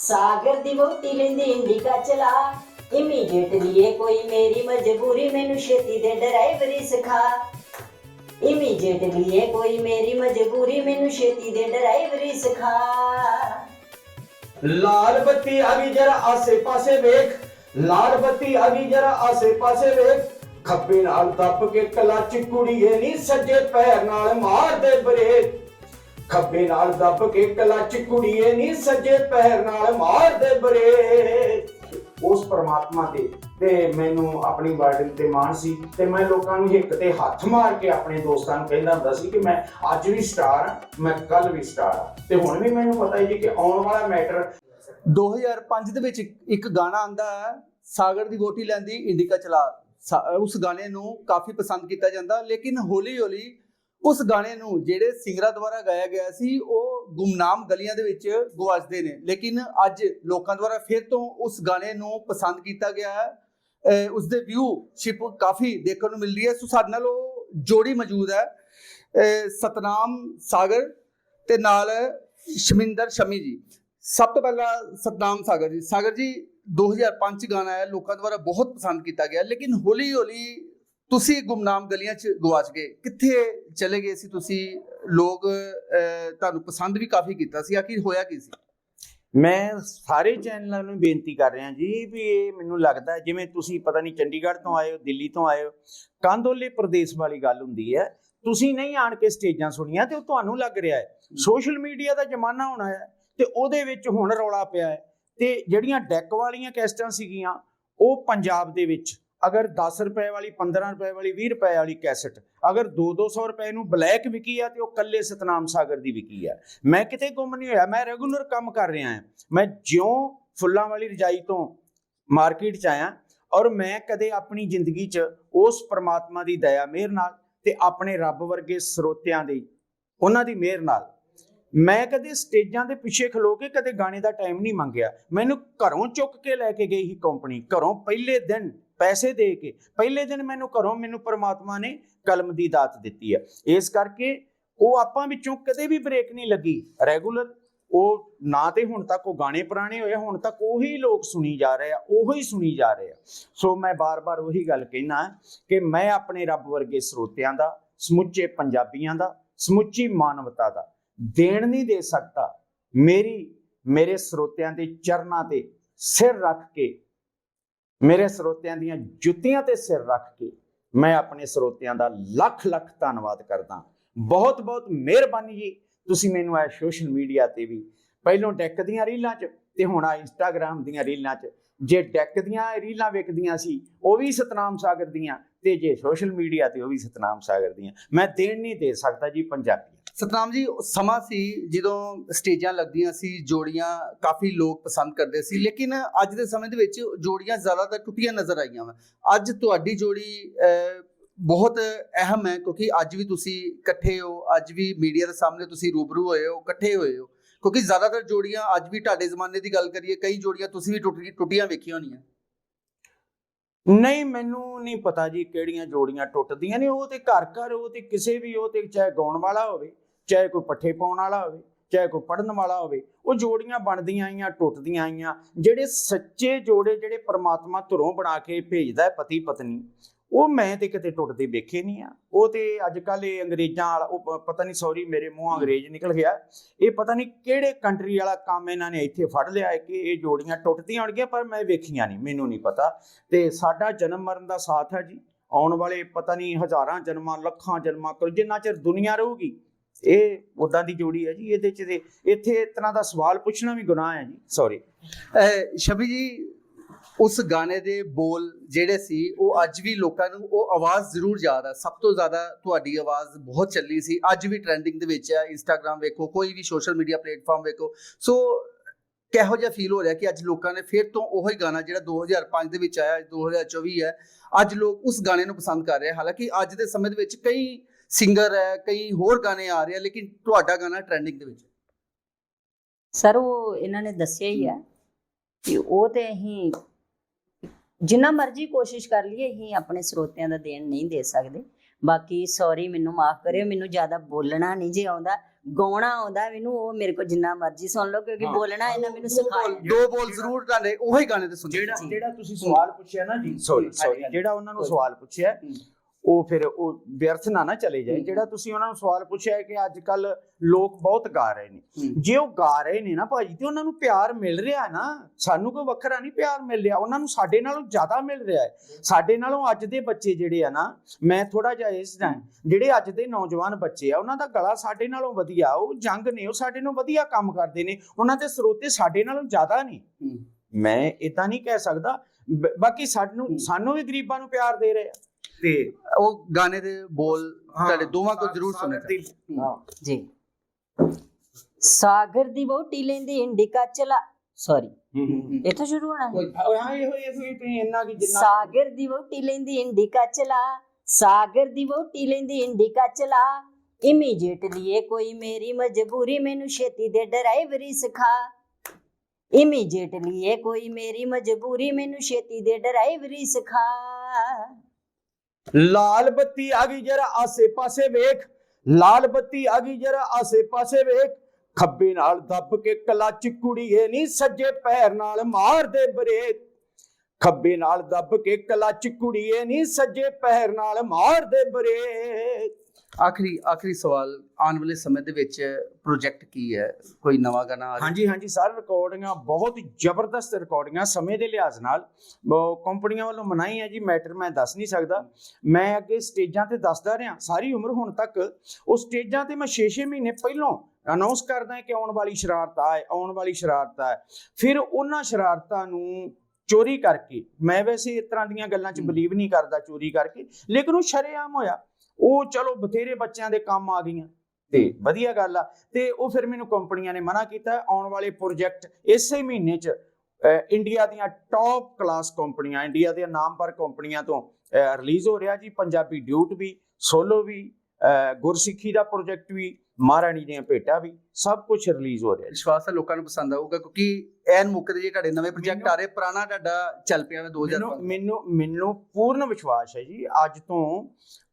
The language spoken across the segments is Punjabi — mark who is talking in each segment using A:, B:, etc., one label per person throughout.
A: ਸਾਗਰ ਦੀ ਵੋਟੀ ਲੈਂਦੀ ਇੰਡੀਕਾ ਚਲਾ ਇਮੀਡੀਏਟਲੀ ਇਹ ਕੋਈ ਮੇਰੀ ਮਜਬੂਰੀ, ਮੈਨੂੰ ਛੇਤੀ ਦੇ ਡਰਾਈਵਰੀ ਸਿਖਾ ਇਮੀਡੀਏਟਲੀ ਇਹ ਕੋਈ ਮੇਰੀ ਮਜਬੂਰੀ, ਮੈਨੂੰ ਛੇਤੀ ਦੇ ਡਰਾਈਵਰੀ ਸਿਖਾ
B: ਲਾਲ ਬੱਤੀ ਆ ਗਈ ਜਰਾ ਆਸੇ ਪਾਸੇ ਵੇਖ। ਲਾਲ ਬੱਤੀ ਆ ਗਈ ਜਰਾ ਆਸੇ ਪਾਸੇ ਵੇਖ। ਖੱਬੇ ਨਾਲ ਦੱਬ ਕੇ ਕਲੱਚ ਕੁੜੀਏ ਨਹੀਂ ਸੱਜੇ ਪੈਰ ਨਾਲ ਮਾਰ ਦੇ ਬ੍ਰੇਕ ਖੱਬੇ ਨਾਲ ਦੱਬ ਕੇ ਕਲੱਚ ਕੁੜੀਏ ਨਹੀਂ ਸੱਜੇ ਪੈਰ ਨਾਲ ਮਾਰ ਦੇ ਬ੍ਰੇਕ ਉਸ ਪਰਮਾਤਮਾ ਤੇ ਤੇ ਮੈਨੂੰ ਆਪਣੀ ਬਰਡਨ ਤੇ ਮਾਣ ਸੀ ਤੇ ਮੈਂ ਲੋਕਾਂ ਨੂੰ ਹਿੱਕ ਤੇ ਹੱਥ ਮਾਰ ਕੇ ਆਪਣੇ ਦੋਸਤਾਂ ਨੂੰ ਕਹਿੰਦਾ ਹੁੰਦਾ ਸੀ ਕਿ ਮੈਂ ਅੱਜ ਵੀ ਸਟਾਰ ਹਾਂ, ਮੈਂ ਕੱਲ ਵੀ ਸਟਾਰ ਹਾਂ। ਤੇ ਹੁਣ ਵੀ ਮੈਨੂੰ ਪਤਾ ਹੈ ਜੀ ਕਿ ਆਉਣ ਵਾਲਾ ਮੈਟਰ
C: 2005 ਦੇ ਵਿੱਚ ਇੱਕ- ਗਾਣਾ ਆਂਦਾ ਹੈ, ਸਾਗਰ ਦੀ ਗੋਟੀ ਲੈਂਦੀ ਇੰਡੀਕਾ ਚਲਾ। ਉਸ ਗਾਣੇ ਨੂੰ ਕਾਫੀ ਪਸੰਦ ਕੀਤਾ ਜਾਂਦਾ, ਲੇਕਿਨ ਹੌਲੀ ਹੌਲੀ ਉਸ ਗਾਣੇ ਨੂੰ ਜਿਹੜੇ ਸਿੰਗਰਾਂ ਦੁਆਰਾ ਗਾਇਆ ਗਿਆ ਸੀ, ਉਹ ਗੁੰਮਨਾਮ ਗਲੀਆਂ ਦੇ ਵਿੱਚ ਗਵਾਚਦੇ ਨੇ। ਲੇਕਿਨ ਅੱਜ ਲੋਕਾਂ ਦੁਆਰਾ ਫਿਰ ਤੋਂ ਉਸ ਗਾਣੇ ਨੂੰ ਪਸੰਦ ਕੀਤਾ ਗਿਆ ਹੈ। ਅਹ ਉਸ ਦੇ ਵਿਊ ਸ਼ਿਪ ਕਾਫੀ ਦੇਖਣ ਨੂੰ ਮਿਲ ਰਹੀ ਹੈ। ਸੋ ਸਾਡੇ ਨਾਲ ਉਹ ਜੋੜੀ ਮੌਜੂਦ ਹੈ। ਸਤਨਾਮ ਸਾਗਰ ਤੇ ਨਾਲ ਸ਼ਮਿੰਦਰ ਸ਼ਮੀ ਜੀ। ਸਭ ਤੋਂ ਪਹਿਲਾਂ ਸਤਨਾਮ ਸਾਗਰ ਜੀ। ਸਾਗਰ ਜੀ 2005 ਚ ਗਾਣਾ ਹੈ ਲੋਕਾਂ ਦੁਆਰਾ ਬਹੁਤ ਪਸੰਦ ਕੀਤਾ ਗਿਆ। ਲੇਕਿਨ ਹੌਲੀ ਹੌਲੀ ਤੁਸੀਂ ਗੁਮਨਾਮ ਗਲੀਆਂ ਚ ਗਵਾਚ ਗਏ ਕਿੱਥੇ ਚਲੇ ਗਏ ਸੀ ਤੁਸੀਂ? ਲੋਕ ਤੁਹਾਨੂੰ ਪਸੰਦ ਵੀ ਕਾਫੀ ਕੀਤਾ ਸੀ ਆਖਿਰ ਹੋਇਆ ਕੀ ਸੀ?
B: ਮੈਂ ਸਾਰੇ ਚੈਨਲਾਂ ਨੂੰ ਬੇਨਤੀ ਕਰ ਰਿਹਾ ਜੀ ਵੀ ਇਹ ਮੈਨੂੰ ਲੱਗਦਾ ਜਿਵੇਂ ਤੁਸੀਂ ਪਤਾ ਨਹੀਂ ਚੰਡੀਗੜ੍ਹ ਤੋਂ ਆਏ ਹੋ ਦਿੱਲੀ ਤੋਂ ਆਏ ਹੋ ਕਾਂਦੋਲੇ ਪ੍ਰਦੇਸ਼ ਵਾਲੀ ਗੱਲ ਹੁੰਦੀ ਹੈ ਤੁਸੀਂ ਨਹੀਂ ਆਣ ਕੇ ਸਟੇਜਾਂ ਸੁਣੀਆਂ ਤੇ ਉਹ ਤੁਹਾਨੂੰ ਲੱਗ ਰਿਹਾ ਹੈ। ਸੋਸ਼ਲ ਮੀਡੀਆ ਦਾ ਜ਼ਮਾਨਾ ਹੋਣਾ ਹੈ ਤੇ ਉਹਦੇ ਵਿੱਚ ਹੁਣ ਰੌਲਾ ਪਿਆ ਹੈ ਤੇ ਜਿਹੜੀਆਂ ਡੈਕ ਵਾਲੀਆਂ ਕੈਸਟਾਂ ਸੀਗੀਆਂ ਉਹ ਪੰਜਾਬ ਦੇ ਵਿੱਚ ਅਗਰ 10 ਰੁਪਏ ਵਾਲੀ 15 ਰੁਪਏ ਵਾਲੀ 20 ਰੁਪਏ ਵਾਲੀ ਕੈਸਟ, ਅਗਰ 2-200 ਰੁਪਏ ਨੂੰ ਬਲੈਕ ਵਿਕੀ ਆ ਤੇ ਉਹ ਕੱਲੇ ਸਤਨਾਮ ਸਾਗਰ ਦੀ ਵਿਕੀ ਆ। ਮੈਂ ਕਿਤੇ ਗੁੰਮ ਨਹੀਂ ਹੋਇਆ, ਮੈਂ ਰੈਗੂਲਰ ਕੰਮ ਕਰ ਰਿਹਾ ਹਾਂ। ਮੈਂ ਜਿਉਂ ਫੁੱਲਾਂ ਵਾਲੀ ਰਜਾਈ ਤੋਂ ਮਾਰਕੀਟ ਚ ਆਇਆ ਔਰ ਮੈਂ ਕਦੇ ਆਪਣੀ ਜ਼ਿੰਦਗੀ ਚ ਉਸ ਪਰਮਾਤਮਾ ਦੀ ਦਇਆ, ਮਿਹਰ ਨਾਲ ਤੇ ਆਪਣੇ ਰੱਬ ਵਰਗੇ ਸਰੋਤਿਆਂ ਦੀ, ਉਹਨਾਂ ਦੀ ਮਿਹਰ ਨਾਲ ਮੈਂ ਕਦੇ ਸਟੇਜਾਂ ਦੇ ਪਿੱਛੇ ਖਲੋ ਕੇ ਕਦੇ ਗਾਣੇ ਦਾ ਟਾਈਮ ਨਹੀਂ ਮੰਗਿਆ। ਮੈਨੂੰ ਘਰੋਂ ਚੁੱਕ ਕੇ ਲੈ ਕੇ ਗਈ ਹੀ ਕੰਪਨੀ, ਘਰੋਂ ਪਹਿਲੇ ਦਿਨ ਪੈਸੇ ਦੇ ਕੇ, ਪਹਿਲੇ ਦਿਨ ਮੈਨੂੰ ਘਰੋਂ ਮੈਨੂੰ ਪ੍ਰਮਾਤਮਾ ਨੇ ਕਲਮ ਦੀ ਦਾਤ ਦਿੱਤੀ ਹੈ ਇਸ ਕਰਕੇ ਉਹ ਆਪਾਂ ਵਿੱਚੋਂ ਕਦੇ ਵੀ ਬ੍ਰੇਕ ਨਹੀਂ ਲੱਗੀ। ਰੈਗੂਲਰ ਉਹ ਨਾ ਤੇ ਹੁਣ ਤੱਕ ਉਹ ਗਾਣੇ ਪੁਰਾਣੇ ਹੋਏ ਹੁਣ ਤੱਕ ਉਹੀ ਲੋਕ ਸੁਣੀ ਜਾ ਰਹੇ ਆ, ਉਹੀ ਸੁਣੀ ਜਾ ਰਹੇ ਆ। ਸੋ ਮੈਂ ਬਾਰ-ਬਾਰ ਉਹੀ ਗੱਲ ਕਹਿਣਾ ਕਿ ਮੈਂ ਆਪਣੇ ਰੱਬ ਵਰਗੇ ਸਰੋਤਿਆਂ ਦਾ, ਸਮੁੱਚੇ ਪੰਜਾਬੀਆਂ ਦਾ, ਸਮੁੱਚੀ ਮਾਨਵਤਾ ਦਾ ਦੇਣ ਨਹੀਂ ਦੇ ਸਕਦਾ। ਮੇਰੀ, ਮੇਰੇ ਸਰੋਤਿਆਂ ਦੇ ਚਰਨਾਂ ਤੇ ਸਿਰ ਰੱਖ ਕੇ ਮੇਰੇ ਸਰੋਤਿਆਂ ਦੀਆਂ ਜੁੱਤੀਆਂ ਤੇ ਸਿਰ ਰੱਖ ਕੇ ਮੈਂ ਆਪਣੇ ਸਰੋਤਿਆਂ ਦਾ ਲੱਖ ਲੱਖ ਧੰਨਵਾਦ ਕਰਦਾ ਬਹੁਤ ਬਹੁਤ ਮਿਹਰਬਾਨੀ ਜੀ। ਤੁਸੀਂ ਮੈਨੂੰ ਇਹ ਸੋਸ਼ਲ ਮੀਡੀਆ ਤੇ ਵੀ ਪਹਿਲੋਂ ਡੈਕ ਦੀਆਂ ਰੀਲਾਂ 'ਚ ਤੇ ਹੁਣ ਆ ਇੰਸਟਾਗ੍ਰam ਦੀਆਂ ਰੀਲਾਂ 'ਚ। ਜੇ ਡੈਕ ਦੀਆਂ ਰੀਲਾਂ ਵੇਖਦੀਆਂ ਸੀ, ਉਹ ਵੀ ਸਤਨਾਮ ਸਾਗਰ ਦੀਆਂ। ਤੇ ਜੇ ਸੋਸ਼ਲ ਮੀਡੀਆ ਤੇ ਉਹ ਵੀ ਸਤਨਾਮ ਸਾਗਰ ਦੀਆਂ। ਮੈਂ ਦੇਣ ਨਹੀਂ ਦੇ ਸਕਦਾ ਜੀ ਪੰਜਾਬੀ
C: ਸਤਨਾਮ ਜੀ ਸਮਾਂ ਸੀ ਜਦੋਂ ਸਟੇਜਾਂ ਲੱਗਦੀਆਂ ਸੀ, ਜੋੜੀਆਂ ਕਾਫੀ ਲੋਕ ਪਸੰਦ ਕਰਦੇ ਸੀ, ਲੇਕਿਨ ਅੱਜ ਦੇ ਸਮੇਂ ਦੇ ਵਿੱਚ ਜੋੜੀਆਂ ਜ਼ਿਆਦਾਤਰ ਟੁੱਟੀਆਂ ਨਜ਼ਰ ਆਈਆਂ ਵਾ। ਅੱਜ ਤੁਹਾਡੀ ਜੋੜੀ ਬਹੁਤ ਅਹਿਮ ਹੈ, ਕਿਉਂਕਿ ਅੱਜ ਵੀ ਤੁਸੀਂ ਇਕੱਠੇ ਹੋ, ਅੱਜ ਵੀ ਮੀਡੀਆ ਦੇ ਸਾਹਮਣੇ ਤੁਸੀਂ ਰੂਬਰੂ ਹੋਏ ਹੋ, ਇਕੱਠੇ ਹੋਏ ਹੋ। ਕਿਉਂਕਿ ਜ਼ਿਆਦਾਤਰ ਜੋੜੀਆਂ ਅੱਜ ਵੀ ਤੁਹਾਡੇ ਜ਼ਮਾਨੇ ਦੀ ਗੱਲ ਕਰੀਏ, ਕਈ ਜੋੜੀਆਂ ਤੁਸੀਂ ਵੀ ਟੁੱਟੀ, ਟੁੱਟੀਆਂ ਵੇਖੀਆਂ ਹੋਣੀਆਂ।
B: ਨਹੀਂ, ਮੈਨੂੰ ਨਹੀਂ ਪਤਾ ਜੀ ਕਿਹੜੀਆਂ ਜੋੜੀਆਂ ਟੁੱਟਦੀਆਂ ਨੇ, ਉਹ ਤੇ ਘਰ ਘਰ, ਉਹ ਤੇ ਕਿਸੇ ਵੀ, ਉਹ ਤੇ ਚਾਹੇ ਗਾਉਣ ਵਾਲਾ ਹੋਵੇ, ਚਾਹੇ ਕੋਈ ਪੱਠੇ ਪਾਉਣ ਵਾਲਾ ਹੋਵੇ, ਚਾਹੇ ਕੋਈ ਪੜਨ ਵਾਲਾ ਹੋਵੇ, ਉਹ ਜੋੜੀਆਂ ਬਣਦੀਆਂ ਆਈਆਂ, ਟੁੱਟਦੀਆਂ ਆਈਆਂ। ਜਿਹੜੇ ਸੱਚੇ ਜੋੜੇ ਜਿਹੜੇ ਪ੍ਰਮਾਤਮਾ ਧੁਰੋਂ ਬਣਾ ਕੇ ਭੇਜਦਾ ਹੈ ਪਤੀ ਪਤਨੀ ਉਹ ਮੈਂ ਤੇ ਕਿਤੇ ਟੁੱਟਦੇ ਵੇਖੇ ਨਹੀਂ ਆ। ਉਹ ਤੇ ਅੱਜ ਕੱਲ ਇਹ ਅੰਗਰੇਜ਼ਾਂ ਵਾਲਾ ਉਹ ਪਤਾ ਨਹੀਂ ਸੌਰੀ ਮੇਰੇ ਮੂੰਹੋਂ ਅੰਗਰੇਜ਼ ਨਿਕਲ ਗਿਆ। ਇਹ ਪਤਾ ਨਹੀਂ ਕਿਹੜੇ ਕੰਟਰੀ ਵਾਲਾ ਕੰਮ ਇਹਨਾਂ ਨੇ ਇੱਥੇ ਫੜ ਲਿਆ ਹੈ ਕਿ ਇਹ ਜੋੜੀਆਂ ਟੁੱਟਦੀਆਂ ਹੋਣਗੀਆਂ ਪਰ ਮੈਂ ਵੇਖੀਆਂ ਨਹੀਂ ਮੈਨੂੰ ਨਹੀਂ ਪਤਾ। ਤੇ ਸਾਡਾ ਜਨਮ ਮਰਨ ਦਾ ਸਾਥ ਹੈ ਜੀ। ਆਉਣ ਵਾਲੇ ਪਤਾ ਨਹੀਂ ਹਜ਼ਾਰਾਂ ਜਨਮਾਂ ਲੱਖਾਂ ਜਨਮਾਂ ਕਰ ਜਿੰਨਾ ਚਿਰ ਦੁਨੀਆ ਰਹੂਗੀ ਇਹ ਉਦਾਂ ਦੀ ਜੋੜੀ ਹੈ ਜੀ ਇਹਦੇ ਚ ਇੱਥੇ ਇਸ ਤਰ੍ਹਾਂ ਦਾ ਸਵਾਲ ਪੁੱਛਣਾ ਵੀ ਗੁਨਾਹ ਹੈ ਜੀ। ਸੌਰੀ
C: ਸ਼ਬੀ ਜੀ ਉਸ ਗਾਣੇ ਦੇ ਬੋਲ ਜਿਹੜੇ ਸੀ ਉਹ ਅੱਜ ਵੀ ਲੋਕਾਂ ਨੂੰ ਉਹ ਆਵਾਜ਼ ਜ਼ਰੂਰ ਯਾਦ ਹੈ ਸਭ ਤੋਂ ਜ਼ਿਆਦਾ ਤੁਹਾਡੀ ਆਵਾਜ਼ ਬਹੁਤ ਚੱਲੀ ਸੀ। ਅੱਜ ਵੀ ਟ੍ਰੈਂਡਿੰਗ ਦੇ ਵਿੱਚ ਹੈ ਇੰਸਟਾਗ੍ਰam ਵੇਖੋ ਕੋਈ ਵੀ ਸੋਸ਼ਲ ਮੀਡੀਆ ਪਲੇਟਫਾਰਮ ਵੇਖੋ। ਸੋ ਕਿਹੋ ਜਿਹਾ ਫੀਲ ਹੋ ਰਿਹਾ ਕਿ ਅੱਜ ਲੋਕਾਂ ਨੇ ਫਿਰ ਤੋਂ ਉਹੀ ਗਾਣਾ ਜਿਹੜਾ 2005 ਦੇ ਵਿੱਚ ਆਇਆ 2024 ਹੈ ਅੱਜ ਲੋਕ ਉਸ ਗਾਣੇ ਨੂੰ ਪਸੰਦ ਕਰ ਰਹੇ ਆ। ਹਾਲਾਂਕਿ ਅੱਜ ਦੇ ਸਮੇਂ ਦੇ ਵਿੱਚ ਕਈ ਸਿੰਗਰ ਹੈ ਕਈ ਹੋਰ ਗਾਣੇ ਆ ਰਹੇ ਆ ਲੇਕਿਨ ਤੁਹਾਡਾ ਗਾਣਾ ਟ੍ਰੈਂਡਿੰਗ ਦੇ ਵਿੱਚ ਹੈ।
A: ਸਰ ਉਹ ਇਹਨਾਂ ਨੇ ਦੱਸਿਆ ਹੀ ਹੈ। ਕਿ ਉਹ ਤੇ ਅਸੀਂ ਜਿੰਨਾ ਮਰਜ਼ੀ ਕੋਸ਼ਿਸ਼ ਕਰ ਲਈਏ ਅਸੀਂ ਆਪਣੇ ਸਰੋਤਿਆਂ ਦਾ ਦੇਣ ਨਹੀਂ ਦੇ ਸਕਦੇ ਬਾਕੀ ਸੌਰੀ ਮੈਨੂੰ ਮਾਫ ਕਰਿਓ ਮੈਨੂੰ ਜ਼ਿਆਦਾ ਬੋਲਣਾ ਨਹੀਂ ਜੇ ਆਉਂਦਾ ਗਾਉਣਾ ਆਉਂਦਾ ਮੈਨੂੰ ਉਹ ਮੇਰੇ ਕੋਲ ਜਿੰਨਾ ਮਰਜ਼ੀ ਸੁਣ ਲਓ ਕਿਉਂਕਿ। ਬੋਲਣਾ ਇਹਨਾਂ ਮੈਨੂੰ ਸਿਖਾਇਆ
C: ਦੋ ਬੋਲ ਜ਼ਰੂਰ ਤੁਹਾਡੇ ਉਹੀ ਗਾਣੇ ਤੇ ਸੁਣਦੇ
B: ਜਿਹੜਾ ਤੁਸੀਂ ਸਵਾਲ ਪੁੱਛਿਆ ਨਾ ਜੀ ਸੌਰੀ ਸੌਰੀ। ਜਿਹੜਾ ਉਹਨਾਂ ਨੂੰ ਸਵਾਲ ਪੁੱਛਿਆ। ਉਹ ਫਿਰ ਉਹ ਵਿਅਰਥ ਨਾ ਨਾ ਚਲੇ ਜਾਏ। ਜਿਹੜਾ ਤੁਸੀਂ ਉਹਨਾਂ ਨੂੰ ਸਵਾਲ ਪੁੱਛਿਆ ਹੈ ਕਿ ਅੱਜ ਕੱਲ ਲੋਕ ਬਹੁਤ ਗਾ ਰਹੇ ਨੇ। ਜੇ ਉਹ ਗਾ ਰਹੇ ਨੇ ਨਾ ਭਾਜੀ ਤੇ ਉਹਨਾਂ ਨੂੰ ਪਿਆਰ ਮਿਲ ਰਿਹਾ ਨਾ ਸਾਨੂੰ ਕੋਈ ਵੱਖਰਾ ਨਹੀਂ ਪਿਆਰ ਮਿਲ ਰਿਹਾ। ਉਹਨਾਂ ਨੂੰ ਸਾਡੇ ਨਾਲੋਂ ਜ਼ਿਆਦਾ ਮਿਲ ਰਿਹਾ ਹੈ। ਸਾਡੇ ਨਾਲੋਂ ਅੱਜ ਦੇ ਬੱਚੇ ਜਿਹੜੇ ਆ ਨਾ ਮੈਂ ਥੋੜਾ ਜਿਹਾ ਇਸ ਦਾ ਜਿਹੜੇ ਅੱਜ ਦੇ ਨੌਜਵਾਨ ਬੱਚੇ ਆ ਉਹਨਾਂ ਦਾ ਗਲਾ ਸਾਡੇ ਨਾਲੋਂ ਵਧੀਆ ਉਹ ਜੰਗ ਨੇ ਉਹ ਸਾਡੇ ਨਾਲੋਂ ਵਧੀਆ ਕੰਮ ਕਰਦੇ ਨੇ। ਉਹਨਾਂ ਦੇ ਸਰੋਤੇ ਸਾਡੇ ਨਾਲੋਂ ਜ਼ਿਆਦਾ ਨੇ। ਮੈਂ ਇਦਾਂ ਨਹੀਂ ਕਹਿ ਸਕਦਾ। ਬਾਕੀ ਸਾਨੂੰ। ਸਾਨੂੰ ਵੀ ਗਰੀਬਾਂ ਨੂੰ ਪਿਆਰ ਦੇ ਰਹੇ ਆ। ਤੇ
C: ਉਹ ਗਾਣੇ ਦੇ ਬੋਲ ਤੁਹਾਡੇ ਦੋਵਾਂ ਕੋਲ ਜ਼ਰੂਰ ਸੁਣੇ
B: ਸਾਗਰ ਦੀ- ਹਾਂ।
A: ਜੀ। ਸਾਗਰ ਦੀ ਵੋਟੀ ਲੈਂਦੀ ਇੰਡੀਕਾ ਚਲਾ ਸੌਰੀ ਇੱਥੋਂ ਸ਼ੁਰੂ ਹੋਣਾ ਹੈ?
B: ਇਹੋ ਇਹੋ ਇੰਨਾ ਕਿ ਜਿੰਨਾ
A: ਸਾਗਰ ਦੀ ਵੋਟੀ ਲੈਂਦੀ ਇੰਡੀਕਾ ਚਲਾ ਸਾਗਰ ਦੀ ਵੋਟੀ ਲੈਂਦੀ ਇੰਡੀਕਾ ਚਲਾ ਇਮੀਡੀਏਟਲੀ ਇਹ ਕੋਈ ਮੇਰੀ ਮਜਬੂਰੀ ਮੈਨੂੰ ਛੇਤੀ ਦੇ ਡਰਾਈਵਰੀ ਸਿਖਾ ਇਮੀਡੀਏਟਲੀ ਇਹ ਕੋਈ ਮੇਰੀ ਮਜਬੂਰੀ ਮੈਨੂੰ ਛੇਤੀ ਦੇ ਡਰਾਈਵਰੀ ਸਿਖਾ
B: ਲਾਲ ਬੱਤੀ ਆ ਗਈ ਜਰਾ ਆਸੇ ਪਾਸੇ ਵੇਖ। ਲਾਲ ਬੱਤੀ ਆ ਗਈ ਜਰਾ ਆਸੇ ਪਾਸੇ ਵੇਖ। ਖੱਬੇ ਨਾਲ ਦੱਬ ਕੇ ਕਲੱਚ ਕੁੜੀਏ ਨਹੀਂ ਸੱਜੇ ਪੈਰ ਨਾਲ ਮਾਰ ਦੇ ਬ੍ਰੇਕ ਖੱਬੇ ਨਾਲ ਦੱਬ ਕੇ ਕਲੱਚ ਕੁੜੀਏ ਨਹੀਂ ਸੱਜੇ ਪੈਰ ਨਾਲ ਮਾਰ ਦੇ ਬ੍ਰੇਕ
C: ਆਖਰੀ ਆਖਰੀ ਸਵਾਲ ਆਉਣ ਵਾਲੇ ਸਮੇਂ ਦੇ ਵਿੱਚ ਪ੍ਰੋਜੈਕਟ ਕੀ ਹੈ? ਕੋਈ ਨਵਾਂ ਗਾਣਾ ਆ ਰਿਹਾ?
B: ਹਾਂਜੀ ਹਾਂਜੀ ਸਰ ਰਿਕਾਰਡਿੰਗਾਂ ਬਹੁਤ ਜ਼ਬਰਦਸਤ ਰਿਕਾਰਡਿੰਗਾਂ ਸਮੇਂ ਦੇ ਲਿਹਾਜ਼ ਨਾਲ। ਕੰਪਨੀਆਂ ਵੱਲੋਂ ਮਨਾਈ ਹੈ ਜੀ ਮੈਟਰ ਮੈਂ ਦੱਸ ਨਹੀਂ ਸਕਦਾ। ਮੈਂ ਅੱਗੇ ਸਟੇਜਾਂ ਤੇ ਦੱਸਦਾ ਰਿਹਾ ਸਾਰੀ ਉਮਰ ਹੁਣ ਤੱਕ। ਉਹ ਸਟੇਜਾਂ ਤੇ ਮੈਂ 6-6 ਮਹੀਨੇ ਪਹਿਲਾਂ ਅਨਾਉਂਸ ਕਰਦਾ ਕਿ ਆਉਣ ਵਾਲੀ ਸ਼ਰਾਰਤ ਆ ਆਉਣ ਵਾਲੀ ਸ਼ਰਾਰਤ ਆ। ਫਿਰ ਉਹਨਾਂ ਸ਼ਰਾਰਤਾਂ ਨੂੰ ਚੋਰੀ ਕਰਕੇ ਮੈਂ ਵੈਸੇ ਇਸ ਤਰ੍ਹਾਂ ਦੀਆਂ ਗੱਲਾਂ 'ਚ। ਬਲੀਵ ਨਹੀਂ ਕਰਦਾ ਚੋਰੀ ਕਰਕੇ ਲੇਕਿਨ ਉਹ ਸ਼ਰੇਆਮ ਹੋਇਆ। ਉਹ ਚਲੋ ਬਥੇਰੇ ਬੱਚਿਆਂ ਦੇ ਕੰਮ ਆ ਗਈਆਂ। ਤੇ ਵਧੀਆ ਗੱਲ ਆ। ਤੇ ਉਹ ਫਿਰ ਮੈਨੂੰ ਕੰਪਨੀਆਂ ਨੇ ਮਨਾ ਕੀਤਾ ਆਉਣ ਵਾਲੇ ਪ੍ਰੋਜੈਕਟ ਇਸੇ ਮਹੀਨੇ 'ਚ ਇੰਡੀਆ ਦੀਆਂ ਟੌਪ ਕਲਾਸ ਕੰਪਨੀਆਂ ਇੰਡੀਆ ਦੀਆਂ ਨਾਮਵਰ ਕੰਪਨੀਆਂ ਤੋਂ ਰਿਲੀਜ਼ ਹੋ ਰਿਹਾ ਜੀ। ਪੰਜਾਬੀ ਡਿਊਟ ਵੀ ਸੋਲੋ ਵੀ ਗੁਰਸਿੱਖੀ ਦਾ ਪ੍ਰੋਜੈਕਟ ਵੀ ਮਹਾਰਾਣੀ ਦੀਆਂ ਭੇਟਾਂ ਵੀ ਸਭ ਕੁਝ ਰਿਲੀਜ਼ ਹੋ ਰਿਹਾ
C: ਵਿਸ਼ਵਾਸ ਹੈ ਲੋਕਾਂ ਨੂੰ ਪਸੰਦ ਆਊਗਾ ਕਿਉਂਕਿ ਐਨ ਮੁੱਕਦੇ ਜੇ ਤੁਹਾਡੇ ਨਵੇਂ ਪ੍ਰੋਜੈਕਟ ਆ ਰਹੇ ਪੁਰਾਣਾ ਤੁਹਾਡਾ ਚੱਲ ਪਿਆ ਵਾ
B: ਮੈਨੂੰ
C: 2005
B: ਮੈਨੂੰ ਮੈਨੂੰ ਪੂਰਨ ਵਿਸ਼ਵਾਸ ਹੈ ਜੀ ਅੱਜ ਤੋਂ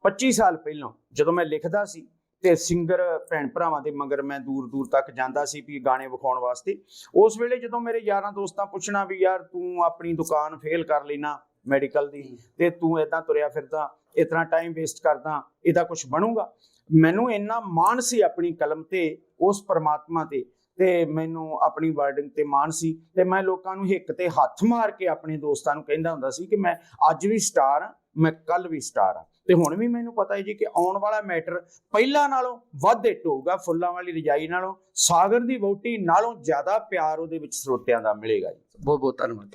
B: 25 ਸਾਲ ਪਹਿਲਾਂ ਜਦੋਂ ਮੈਂ ਲਿਖਦਾ ਸੀ ਤੇ ਸਿੰਗਰ ਭੈਣ ਭਰਾਵਾਂ ਦੇ ਮਗਰ ਮੈਂ ਦੂਰ ਦੂਰ ਤੱਕ ਜਾਂਦਾ ਸੀ ਵੀ ਗਾਣੇ ਵਿਖਾਉਣ ਵਾਸਤੇ ਉਸ ਵੇਲੇ ਜਦੋਂ ਮੇਰੇ ਯਾਰਾਂ ਦੋਸਤਾਂ ਪੁੱਛਣਾ ਵੀ ਯਾਰ ਤੂੰ ਆਪਣੀ ਦੁਕਾਨ ਫੇਲ ਕਰ ਲੈਣਾ ਮੈਡੀਕਲ ਦੀ ਤੇ ਤੂੰ ਇਦਾਂ ਤੁਰਿਆ ਫਿਰਦਾ ਇਤਨਾ ਟਾਈਮ ਵੇਸਟ ਕਰਦਾ ਇਹਦਾ ਕੁਝ ਬਣੂਗਾ? ਮੈਨੂੰ ਇੰਨਾ ਮਾਣ ਸੀ ਆਪਣੀ ਕਲਮ ਤੇ ਉਸ ਪਰਮਾਤਮਾ ਤੇ ਤੇ ਮੈਨੂੰ ਆਪਣੀ ਵਰਡਿੰਗ ਤੇ ਮਾਣ ਸੀ। ਤੇ ਮੈਂ ਲੋਕਾਂ ਨੂੰ ਹਿੱਕ ਤੇ ਹੱਥ ਮਾਰ ਕੇ ਆਪਣੇ ਦੋਸਤਾਂ ਨੂੰ ਕਹਿੰਦਾ ਹੁੰਦਾ ਸੀ ਕਿ ਮੈਂ ਅੱਜ ਵੀ ਸਟਾਰ ਹਾਂ ਮੈਂ ਕੱਲ ਵੀ ਸਟਾਰ ਹਾਂ। ਤੇ ਹੁਣ ਵੀ ਮੈਨੂੰ ਪਤਾ ਹੈ ਜੀ ਕਿ ਆਉਣ ਵਾਲਾ ਮੈਟਰ ਪਹਿਲਾਂ ਨਾਲੋਂ ਵੱਧ ਹਿੱਟ ਹੋਊਗਾ ਫੁੱਲਾਂ ਵਾਲੀ ਰਜਾਈ ਨਾਲੋਂ ਸਾਗਰ ਦੀ ਵੋਟੀ ਨਾਲੋਂ ਜ਼ਿਆਦਾ ਪਿਆਰ ਉਹਦੇ ਵਿੱਚ ਸਰੋਤਿਆਂ ਦਾ ਮਿਲੇਗਾ ਜੀ।
C: ਬਹੁਤ ਬਹੁਤ ਧੰਨਵਾਦ।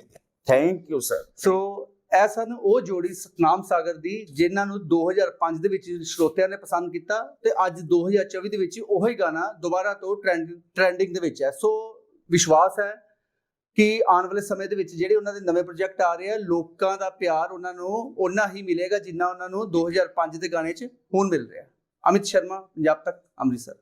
B: ਥੈਂਕ ਯੂ ਸਰ
C: ਸੋ ਇਹ ਸਨ ਉਹ ਜੋੜੀ ਸਤਨਾਮ ਸਾਗਰ ਦੀ, ਜਿਨ੍ਹਾਂ ਨੂੰ 2005 ਦੇ ਵਿੱਚ ਸਰੋਤਿਆਂ ਨੇ ਪਸੰਦ ਕੀਤਾ ਤੇ ਅੱਜ 2024 ਦੇ ਵਿੱਚ ਉਹੀ ਗਾਣਾ ਦੁਬਾਰਾ ਤੋਂ ਟ੍ਰੈਂਡ ਟ੍ਰੈਂਡਿੰਗ ਦੇ ਵਿੱਚ ਹੈ। ਸੋ ਵਿਸ਼ਵਾਸ ਹੈ ਕਿ ਆਉਣ ਵਾਲੇ ਸਮੇਂ ਦੇ ਵਿੱਚ ਜਿਹੜੇ ਉਹਨਾਂ ਦੇ ਨਵੇਂ ਪ੍ਰੋਜੈਕਟ ਆ ਰਹੇ ਆ, ਲੋਕਾਂ ਦਾ ਪਿਆਰ ਉਹਨਾਂ ਨੂੰ ਓਨਾ ਹੀ ਮਿਲੇਗਾ ਜਿੰਨਾ ਉਹਨਾਂ ਨੂੰ 2005 ਦੇ ਗਾਣੇ 'ਚ ਹੁਣ ਮਿਲ ਰਿਹਾ। ਅਮਿਤ ਸ਼ਰਮਾ, ਪੰਜਾਬ ਤੱਕ, ਅੰਮ੍ਰਿਤਸਰ।